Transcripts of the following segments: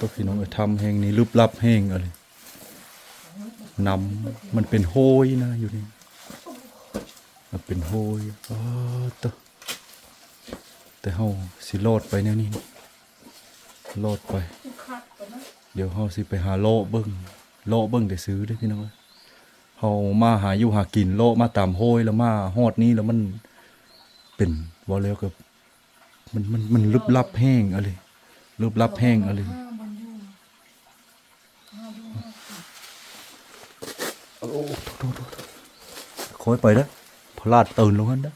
ตัวพี่น้องเอ้ยทำแห่งนี้ลึกลับแห่งอะไรนำมันเป็นโฮยนะอยู่นี่มันเป็นโฮยเออตัวแต่เฮาสิโลดไปแนวนี้โลดไป เดี๋ยวเฮาสิไปหาโลเบิ่งโลเบิ่งได้ซื้อเด้พี่น้องเฮามาหาอยู่หากินโลมาตามโฮยแล้วมาฮอดนี้แล้วมันเป็นว่าแล้วก็มันมันมันลึกลับแห้งอะไรลึกลับแห้งอะไร โอ้โหคอยไปนะพลาดตื่นลงกันนะ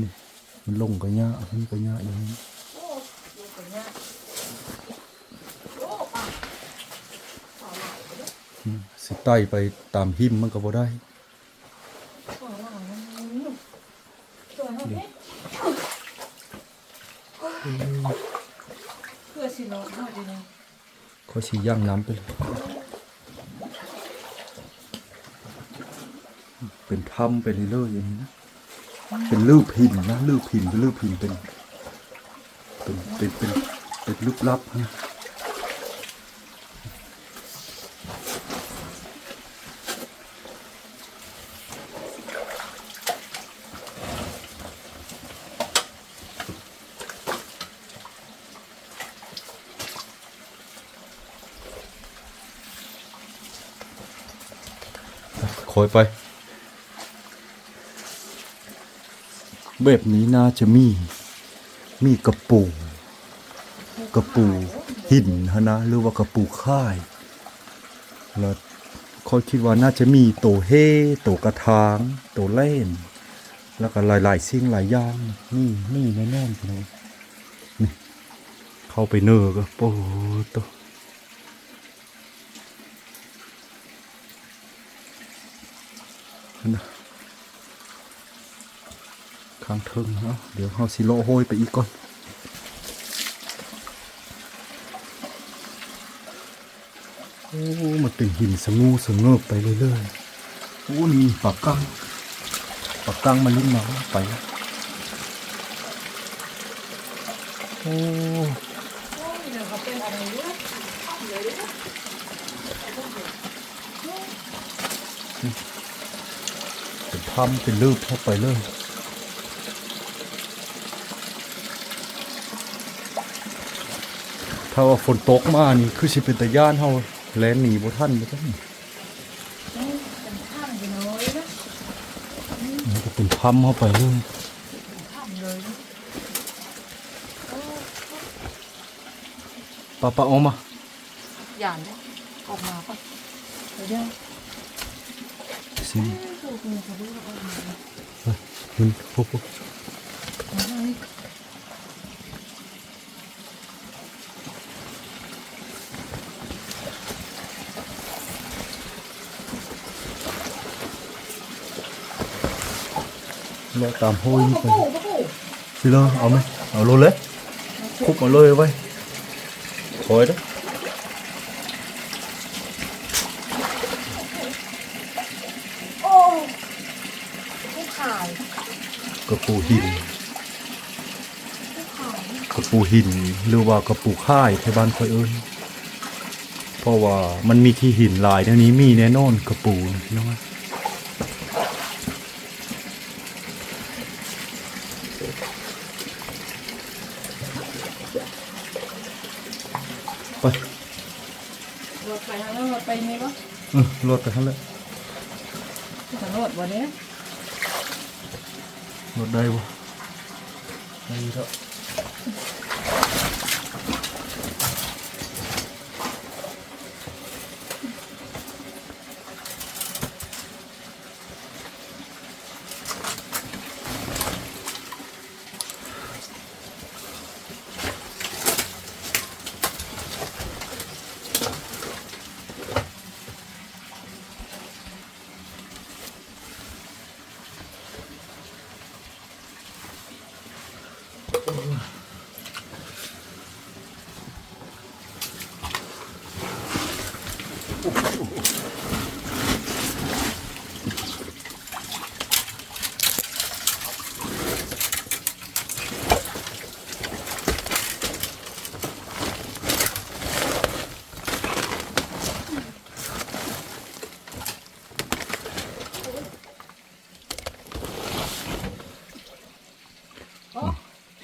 นี่มันลงกันยากมันกันยาอย่างนี้สิไต่ไปตามหิมมันก็บ่ได้ เพื่อสิโลดหน่อยดีนะ เขาสิย่างน้ำไปเลย เป็นถ้ำไปเรื่อยๆอย่างนี้นะ เป็นลูกพินนะลูกพินเป็นลูกพินเป็น เป็น เป็น เป็นเป็นลึกลับนะ คอยไป แบบนี้น่าจะมี มีกระปู กระปูหินฮะนะ หรือว่ากระปูค่าย แล้วเขาคิดว่าน่าจะมีโตเฮโตกระถางโตเล่น แล้วก็หลายๆสิ่งหลายอย่างนี่นี่แน่ๆพี่น้องนี่เข้าไปเนอก็โอ้ตัว นะข้างเทิงเนาะเดี๋ยวเขาสิโลโหยไปอีกก่อนโอ้มันเป็นหินสงูสงเงบไปเรื่อยๆโอ้นี่ปากกังปากกังมันลิ้นมาไปแล้วโอ้ยเดี๋ยวเขาเป็นอะไรเนี่ย เป็นถ้ำเป็นลืบเข้าไปเลยถ้าว่าฝนตกมานี่คือสิเป็นตะย่านเฮาแลนหนีบ่ทันบ่ทันเป็นข้ามอยู่น้อยนะมันก็เป็นถ้ำเข้าไปเลยข้ามเลยนะปะปะเอามาหยานเลยออกมาป่ะเดี๋ยวเดี๋ยวสิ ดูคุณเขาดูแล้วออกมามันโอ้โห เอาเลย เลาะตามห้อยนี่ไป โอ้โห สิเลยเอาไหมเอาโลเลยคุบมาเลยไว้คอยเด้อ โอ้ผู้ขาย กระ ปูหินผู้ขายกระปูหินหรือว่ากระปูค่ายที่บ้านคอยเอิ้นเพราะว่ามันมีที่หินหลายแนวนี้มีแน่นอนกระปูนะพี่น้องว่าไปรถไปทางนั้นรถไปนี่ปะเออรถไปทั้งเลยทางรถวันนี้รถได้บ่ได้แล้วฮ็ดผลนั่น เลยลูก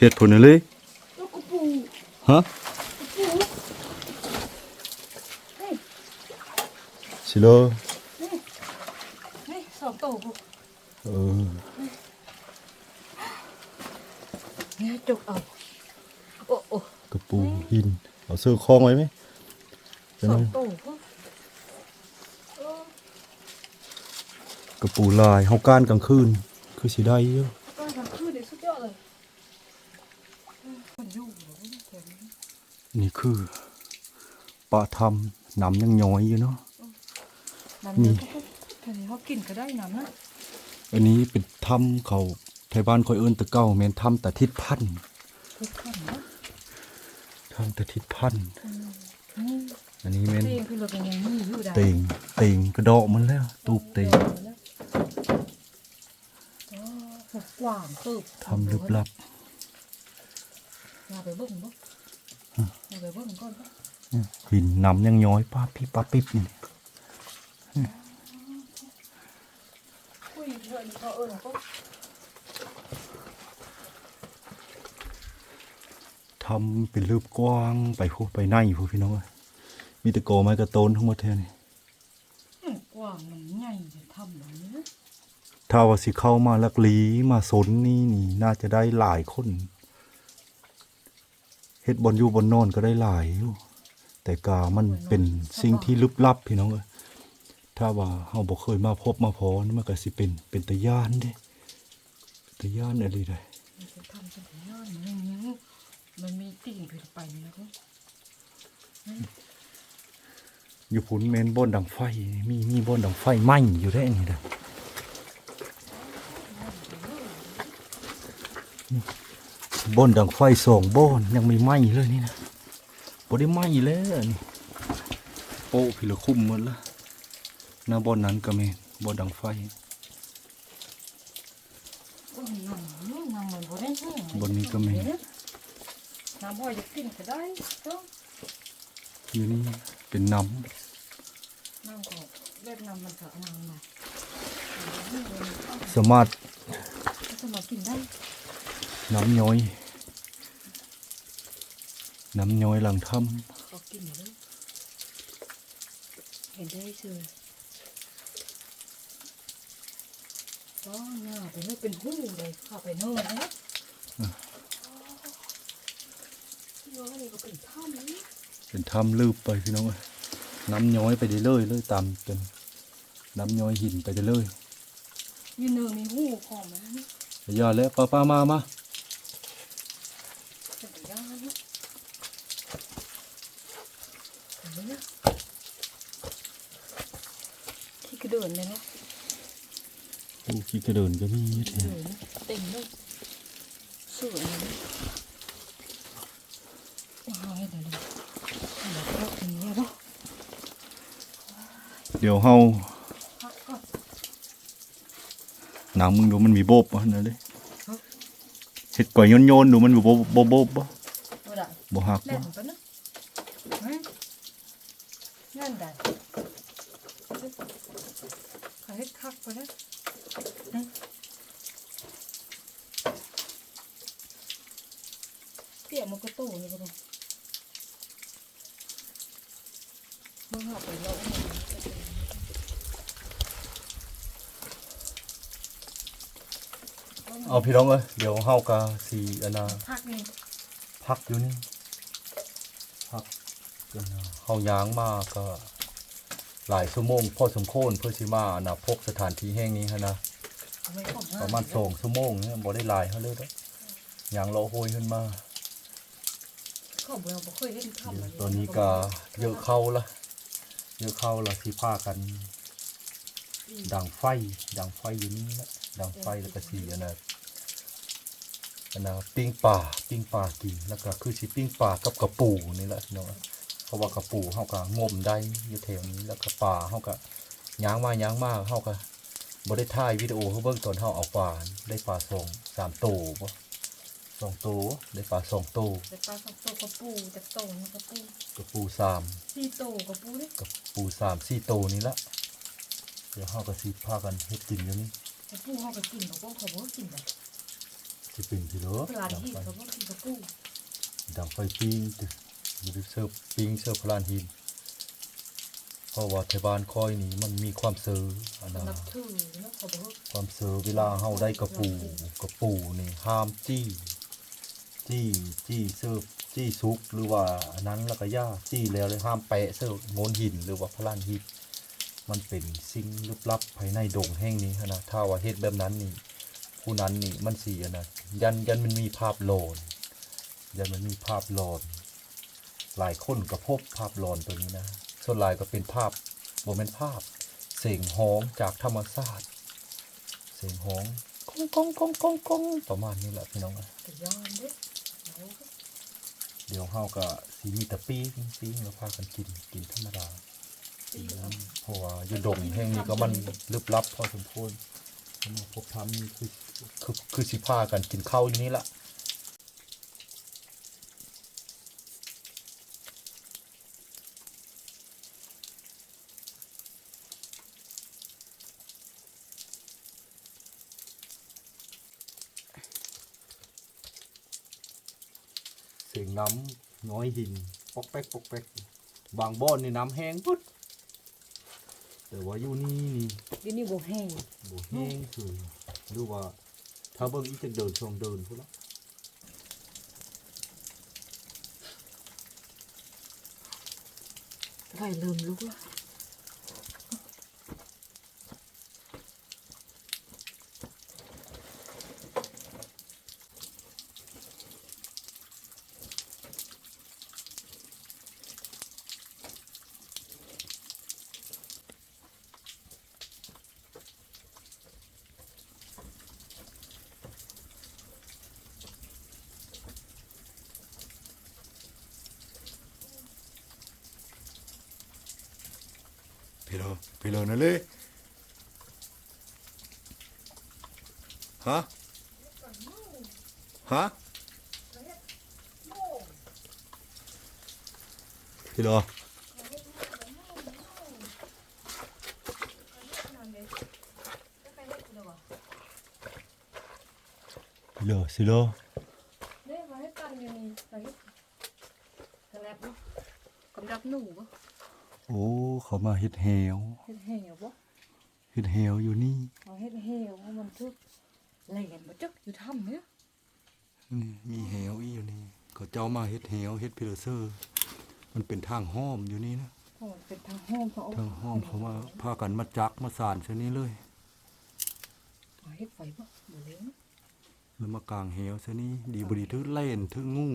กระปูฮะกระปูเฮ้ยสิโลเฮ้ยเฮ้ยสองตัวกูเออเนี่ยจุกเอาโอ้โอ้กระปูหินเอาเสื้อคล้องไว้ไหมสองตัวกูเออกระปูลายเฮาก้านกลางคืน คือสิได้อยู่ก็ทำขึ้นเดี๋ยวสุดยอดเลยมันยุ่งเหรอแถวนี้ นี่ คือปลาทำน้ำยังย้อยอยู่เนาะน้ำเนี่ยเขาก็แถวนี้เขากินก็ได้น้ำนะอันนี้เป็นถ้ำเขาไทยบ้านคอยเอิ้นตะเก้าแม่นถ้ำตะทิดพันธุ์ทุกขั้นนะถ้ำตะทิดพันธุ์นี่อันนี้แม่นเตียงคือเราเป็นยังนี่อยู่ได้เตงเตงกระดอกมันแล้ว ตูบเตงอ๋อหกกว่างตึบทำลึกลับอย่าไปเบิ่งบ่อย่า ไปเบิ่งก่อนบ่หินน้ำยังย้อยป้าพี่ป้าปิ๊บนี่คุยเถอะนี่เขาเอิ้นก็ทำเป็นรูปกว้างไปพูไปในพูพี่น้องเอ้ยมีแตะโกไม้กระโตนทั้งหมดเท่านี้อืมกว่างมันใหญ่จะทำแบบนี้ถ้าว่าสิเข้ามาลักลีมาสนนี่นี่น่าจะได้หลายคน เฮ็ดบนอยู่บนนอนก็ได้หลายอยู่แต่กามันเป็นสิ่งที่ลึกลับพี่น้องเอ้ยถ้าว่าเฮาบ่เคยมาพบมาพอนี่มันก็สิเป็นเป็นตะย่านเด้ตะย่านอะไรได้มันจะทำเป็นยอดนี่มันมีติ่งขึ้นไปนะก็อยู่พุ่นแม่นบ่อนดังไฟ มีมีบ่อนดังไฟไหม้อยู่ได้นี่เด้อ บ่อนดังไฟสองบ่อนยังไม่ไหม้เลยนี่นะบ่ได้ไหม้แล้วนี่โอ้พี่ละคุ้มหมดละหน้าบ่อนนั้นก็แม่นบ่อนดังไฟบ่ได้แห้งบนนี้ก็มีน้ำบ่อยจะกินก็ได้อยู่นี่เป็นน้น้ำก็เล็ดน้ำมันก็น้ำมาสามารถสมัครกินได้ น้ำย้อย น้ำย้อยหลังถ้เขากินเลยเห็นได้เชื่อก็หน้าไปเลยเป็นหู้เลยเข้าไปโน่นนะย้อนนี่ก็เป็นถ้ำนี่ำเป็นถ้ำลืบไปพี่น้องเอ้ยน้ำย้อยไปเรื่อยๆเลยตามเป็นน้ำย้อยหินไปเรื่อยยืนเนอมีหูของมันนี่ๆอย่าแล้วป้าป้ามามา เป็นย่างนี่ เห็นไหมนะที่กระเดินเลยนะโอ้ขี้กระเดินก็มีเถเดิอะนนะเต็มเลยสวยเลยว้าวให้เดี๋ยวเลยเดี๋ยวเราเป็นเนี้ยป่ะเดี๋ยวเฮาพักก่อนหนังมึงดูมันมีโบบปะนั่นเลยเห็ดก่อยโยนๆดูมันมีโบบโบบโบบปะบ่ได้บ่หักแล่ ปะ นปะนะฮะนั่นได้ขายให้คักไปนะฮะเปียกมันก็โตนี่ก็ได้ มึงเอาไปแล้วเอามาเอาพี่น้องเอ้ยเดี๋ยวเฮากะสีอันน่ะพักนี่พักอยู่นี่พักกันนะเฮายางมาก็ หลายชั่วโมงพอสมควรเพื่อสิมาอันนะพบสถานที่แห่งนี้หั้นนะเอาไว้ก่อนประมาณสองชั่วโมงเนี่ยบ่ได้หลายเท่าเลยเด้อยางรอโหยขึ้นมาขอบเราบ่เคยเล่นข้าวเดี๋ยวตอนนี้ก็เยอะเข้าละ เดี๋ยอะเข้าละที่พากันดังไฟดังไฟอยู่นี่แหละดังไฟแล้วก็สีอันนะอันนะปิ้งป่าปิ้งป่ากินแล้วก็คือสิปิ้งป่ากับกระปูนี่แหละพี่น้องเพราะว่ากระปูเฮาก็งมได้อยู่แถวนี้แล้วก็ป่าเฮาก็ย่างมาย่างมากเฮาก็บ่ได้ถ่ายวิดีโอเฮาเบิ่งตอนเฮาเอาปลาได้ปลาสองสามโตบ่ องโตได้ปลาสองโตแต่ปลาสองโตกระปูแต่โตนี่กระปูกระปูสามสี่โตกระปูนี่กระปูสามสี่โตนี่ละเดี๋ยวเฮาก็สิพากันเฮ็ดกินอยู่นี่กระปูเขาก็กินเขาก็เขาบ่กินแบบสิเป็นพี่เด้อปลาดังที่ไฟเขาบอกกินกระปูดังไฟปิ้งตึอยู่ในเสิร์ฟปิ้งเสิร์ฟพลานหินเพราะว่าไทบ้านคอยนี่มันมีความเซอร์อันสำหนะรับถือเนาะเขาบอกความเซอร์เวลาเฮาได้กระปูกระปูนี่ห้ามจี้ จี้จี้เสิร์ฟจี้ซุกหรือว่าอันนั้นแล้วก็ย่าจี้แล้วเลยห้ามแปะเสิร์ฟโงนหินหรือว่าพลานหินมันเป็นสิ่งลึกลับภายในดงแห่งนี้หั้นนะถ้าว่าเฮ็ดแบบนั้นนี่ผู้นั้นนี่มันสีอันนะยันยันมันมีภาพหลอนยันมันมีภาพหลอนหลายคนก็พบภาพหลอนตัวนี้นะส่วนหลายก็เป็นภาพโมเมนภาพ เสียงฮ้องจากธรรมชาติเสียงฮ้องก้องก้องก้องก้องก้องประมาณนี้แหละพี่น้องอะแต่ยอน เดี๋ยวเฮาก็สีมีแตะปีกปีกแล้วพากันกินกินธรรมดาตีเพราะว่าอยู่ดงแห่งนี้ก็มันลึกลับพอสมควรมาพบทำนี่คือคือคือสิพากันกินข้าวอยู่นี่ละ งน้ำน้อยหินปอกแป๊กปอกแป๊กบางบ่อนนี่น้ำแห้งปุ๊ดแต่ว่าอยู่นี่นี่เดี๋ยวนี้บ่แห้งบ่แห้งคือหรือว่าถ้าเบิ่งอีกจะเดินช่วงเดินพุ่นละไฟเริ่มลุกแล้ว พี่โลพี่โลนั่นเลยฮะฮะพี่โลพี่โลสิโล เนี่ยมาให้กันอยู่นี่ไปกระแลบเนาะกำดับหนูบ่ โอ้ เขามาเฮ็ดแหวเฮ็ดแห่บ่เฮ็ดแหวอยู่นี่เอาเฮ็ดแห่ว่ามันทึกแล่นบ่จักอยู่ถ้ำเนี่ยนี่มีแหวอีอยู่นี่เขาเจ้ามาเฮ็ดแหวเฮ็ดพิลเซอร์ มันเป็นทางห้อมอยู่นี่นะเพราะมันเป็นทางห้องเขาเอาทางห้อมเขามาพากันมาจักมาสานเช่นนี้เลยเอาเฮ็ดไฟบ่บ่เลี้ยงแล้วมากางแหวเช่นนี้ดีบดีทึกเล่นทึกงู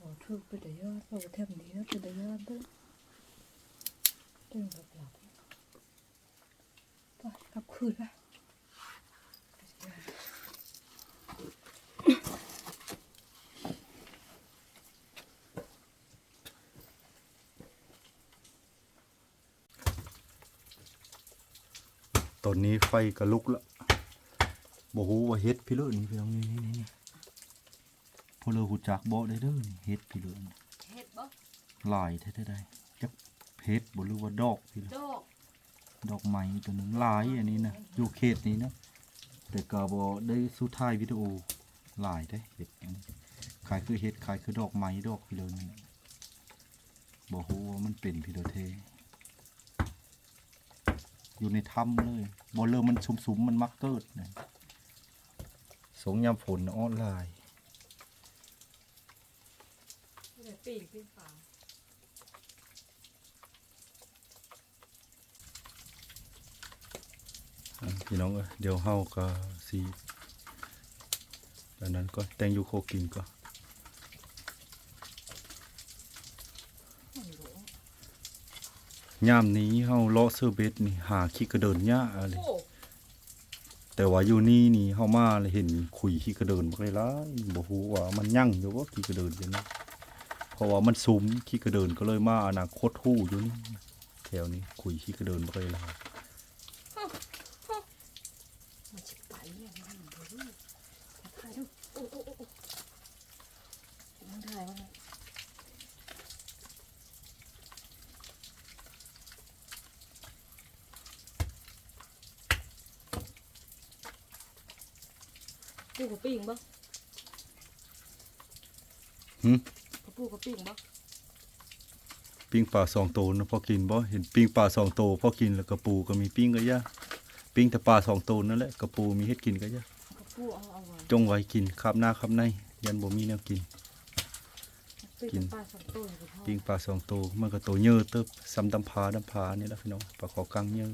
บ่ทึกไปแต่ยอดเพราะว่าแทบนี้นะไปแต่ยอดเด้อ ตึงแบบหลับไปกลับคืนละตอนนี้ไฟก็ลุกแล้วบ่ฮู้ว่าเฮ็ดพี่เลิศนี่พี่น้องนี่นี่นี่พอเลอฮู้จักบ่ได้เด้อเฮ็ดพี่เลิศเฮ็ดบ่หลายแท้ๆได้จัก เฮ็ดบ่หรือว่าดอกพี่เลิศดอกดอกไม้ตัวหนึงหลายอันนี้นะอยู่เขตนี้นะแต่ก็บ่ได้สุดท้ายวิดีโอหลายได้เฮ็ดอันนี้ขายคือเฮ็ดขายคือดอกไม้ดอกพี่เลิศนี่บ่ฮู้ว่ามันเป็นพี่เลิศเทอยู่ในถ้ำเลยบอเลอร์มันสุมๆมันมักเกิดนะสงยามฝนน่ะออนไลน์ ปีกปีฝา อะ พี่น้องเอ้ยเดี๋ยวเฮาก็สีดังนั้นก็แตงยูโคกินก็ยามนี้เฮาเลาะเสื้อเบ็ดนี่หาขี้กระเดินยากอะไรโอ้แต่ว่าอยู่นี่นี่เฮามาเลยเห็นขุยขี้กระเดินบ่ได้หลายบ่ฮู้ว่ามันยั่งอยู่บ่ขี้กระเดินอยู่นี่เพราะว่ามันสุมขี้กระเดินก็เลยมาอนาคตฮู้อยู่นี่แถวนี้ขุยขี้กระเดินบ่ได้หลาย มันสิไปเนี่ยมันบ่รู้ถ่ายดูโอ้โอ้โอ้โอ้มันถ่ายมัน ปูกับปิ้งบ่หึกับปูกับปิ้งบ่ปิ้งปลาสองโตวนะพอกินบ่เห็นปิ้งปลาสองโตวพอกินแล้วกระปูก็มีปิ้งก็ย่าปิ้งแต่ปลาสองโตวนั่นแหละกระปูมีเฮ็ดกินก็ย่ากับปูเอาเอาไว้จงไว้กินคาบหน้าคาบใน ยันบ่มีแนวกิน ปิ้งกินกับปลาสองตัวกับพ่อปิ้งปลาสองโตวมันก็โตเยอะเติบซ้ำดำพาดำพานี่แหละพี่น้องปลาขอกังเยอะ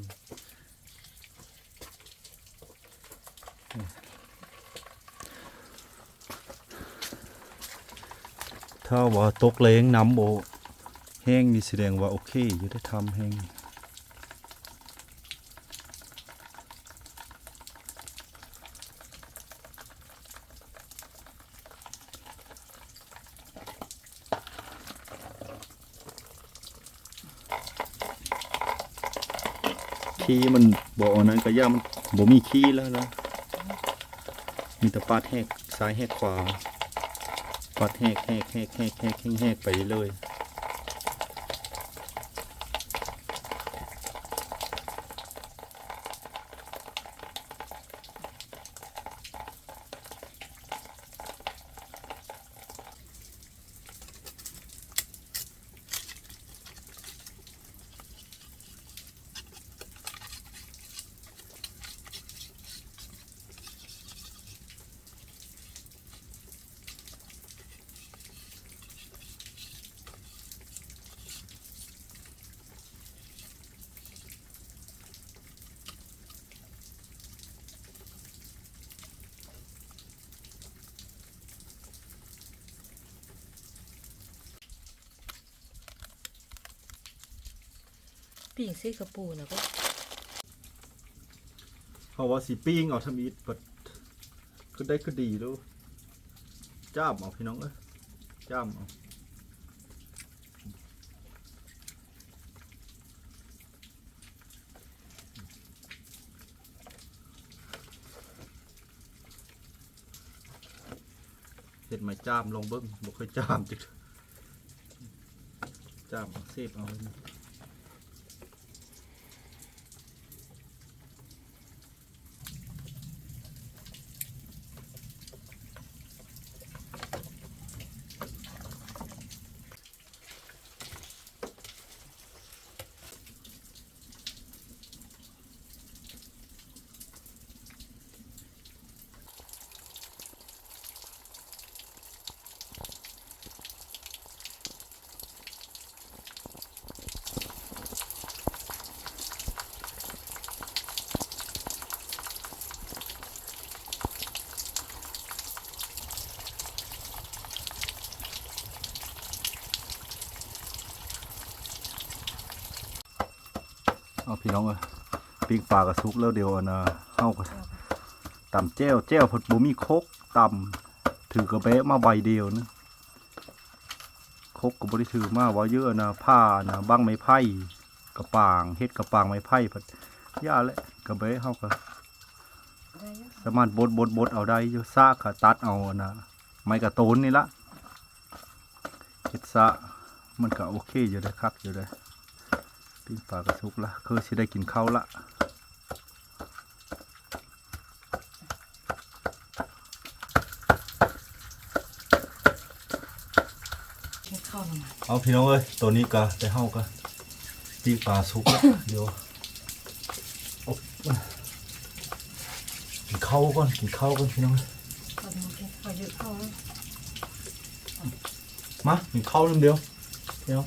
ถ้าว่าตกแรงน้ำโบแห้งนี่แสดงว่าโอเคอยู่ได้ทำแห้งขี้มันบ่อนั้นก็ย่ามันบ่มีขี้แล้วนะมีแต่ปาดแหกซ้ายแหกขวา กแหกแหกแหกแหกแหกแหกไปเลย ปิ้งซีกับปูนะก็เพราะว่าสิปิ้งเอาทำอีทเปิดคือได้คือดีแล้วจ้ามเอาพี่น้องเอ้ยจ้ามเอาเห็ดไหมจ้ามลองเบิ้งบ่เคยจ้ามจิกจ้ามเอาเสพเอา พี่น้องเอ้ยปีกปลากระซุกแล้วเดียวอันน่ะเฮาก็ตำแจ้วแจ้วเพดบ่มีคกตำถือกระเบะมาใบเดียวนะคกก็บ่ได้ถือมาว่าเยอะนะผ้านะบังไม้ไผ่กระปางเฮ็ดกระปางไม้ไผ่พัดย่าและกระเบะเฮาก็ได้เยอะสามารถบดบดบดเอาได้อยู่ซากกตัดเอานะไม้กระโตนนี่ละเฮ็ดซะมันก็โอเคอยู่ได้อคักอยู่ได้ ปิ้งปลากระซุกละคือสิได้กินข้าวละเอาพี่น้องเอ้ยตัวนี้ก็ได้เฮาก็ปิ้งปลาสุกละเดี๋ยวกินข้าวก่อนกินข้าวก่อนพี่น้องเอ้ยมามากินข้าวเรื่องเดียวพี่น้อง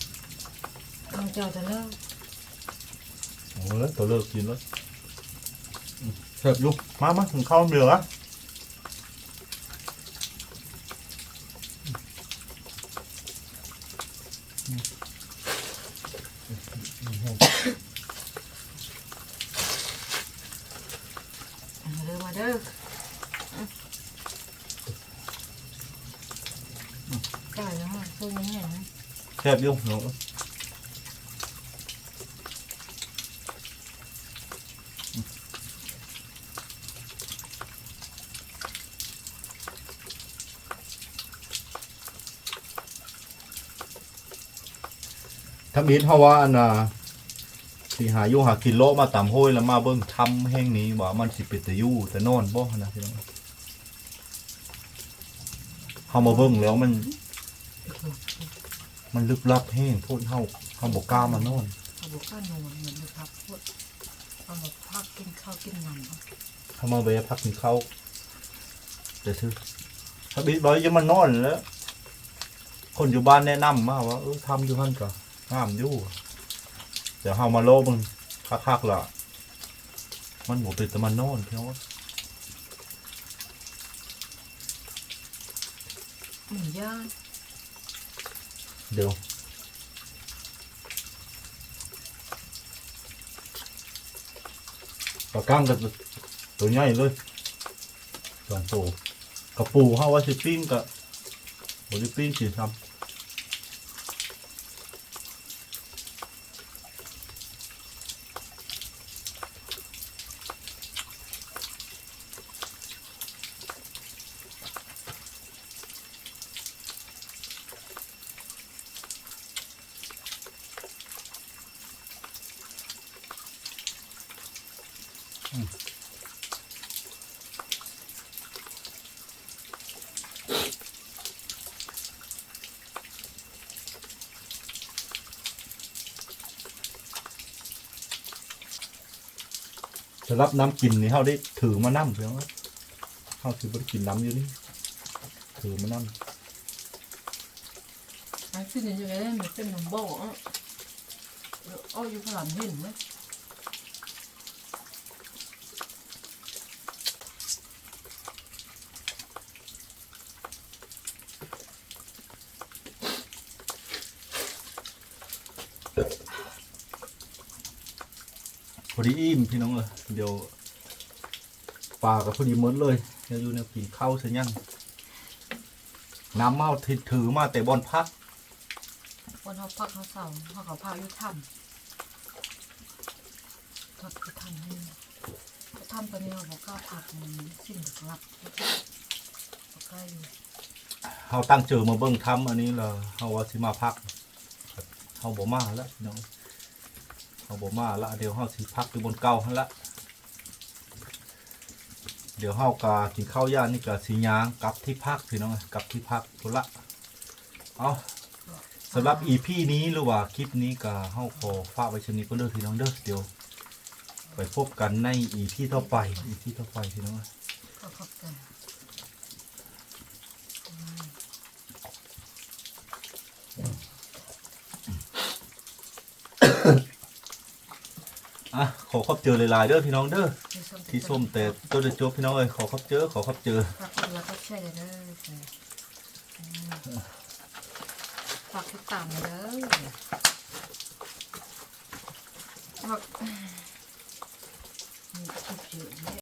เอาเจ้าจะ เลิกโอ้แล้วตัวเลิกกินแล้วอืมเสร็จลูกมามากินข้าวเรื่องเดียวอะมาเด้อมาเด้อไก่แล้วฮะตัวนี้เห็นไหมแซ่บอยู่พี่น้ องเอ้ยทำอินเพราะว่าอันน่ะที่หาอยู่หากินโลมาตามห้วยแล้วมาเบิ่งทำแห่งนี้ว่ามันสิเป็นตะยู่แต่นอนบ่นะพี่น้องเข้ามาเบิ่งแล้วมัน มันลึกลับแห้งโทษเฮาเฮาบ่กล้ามานอนเอาบุกก้านอนเหมือนนะครับพวกเอามาพักกินข้าวกินน้ำเอาเฮามาแวะพักกินข้าวแต่ซื้อถ้าบิดบ่จะมานอนแล้วคนอยู่บ้านแนะนำมาว่าเออทำอยู่หั่นก็ งามอยู่เดี๋ยวเฮามาโลมึงคักๆล่ะ มันบ่เป็นแต่มานอนเพียงว่าหมูย่างเดี๋ยวปลาก้างกับตัวใหญ่เลยสองตัวกระปูเฮาว่าสิปิ้งกับ่ได้ปิ้งสิทำำหรับน้ำกินนี่เขาได้ถือมานั่งเพียงว่าเขาถือมากินน้ำอยู่นี่ถือมานั่งไอ้ขึ้นอยู่ไงมันเป็นน้ำบ่ออะออยู่ข้างหลังเห็นไหม พอดีอิ่มพี่น้องเออเดี๋ยวปลากับพอดีหมดเลยเดี๋ยวอยู่เนี่ยกินข้าวเสียยังน้ำเมาถือถือมาแต่บอนพักวันเขาพักเขาเสาเขาเขาพาอยู่ถ้ำทับไปทำให้ถ้ำตอนนี้เขาบอกก้าวผักมันสิ่งลึกลับเขาใกล้อยู่เขาตั้งเจอมาเบิ้งทำอันนี้ละเขาว่าสิมาพักเขาบ่มาแล้วพี่น้อง เขาบมาละเดี๋ยวเขาสิพักอยู่บนเก่าหั่นละเดี๋ยวเขากากินข้าวย่านนี่กะสียางกลับที่พักพี่น้องกลับที่พักทุละเอาสำหรับอีพีนี้หรือว่าคลิปนี้ก็เฮาขอฝากไว้ชนิดก็เด้อพี่น้องเด้อเดี๋ยว ไปพบกันในอีพีต่อไปอีพีต่อไปพี่น้องขาขับกัน อะ ขอขอบเจอหลายๆเด้อพี่น้องเด้อที่ส้มแต่ตัวเด็ดจบพี่น้องเอ้ยขอขอบเจอขอขอบเจอฝากคนแล้วก็แชร์เลยเด้อฝากติดตามเด้อฝากมีคลิปเยอะแยะ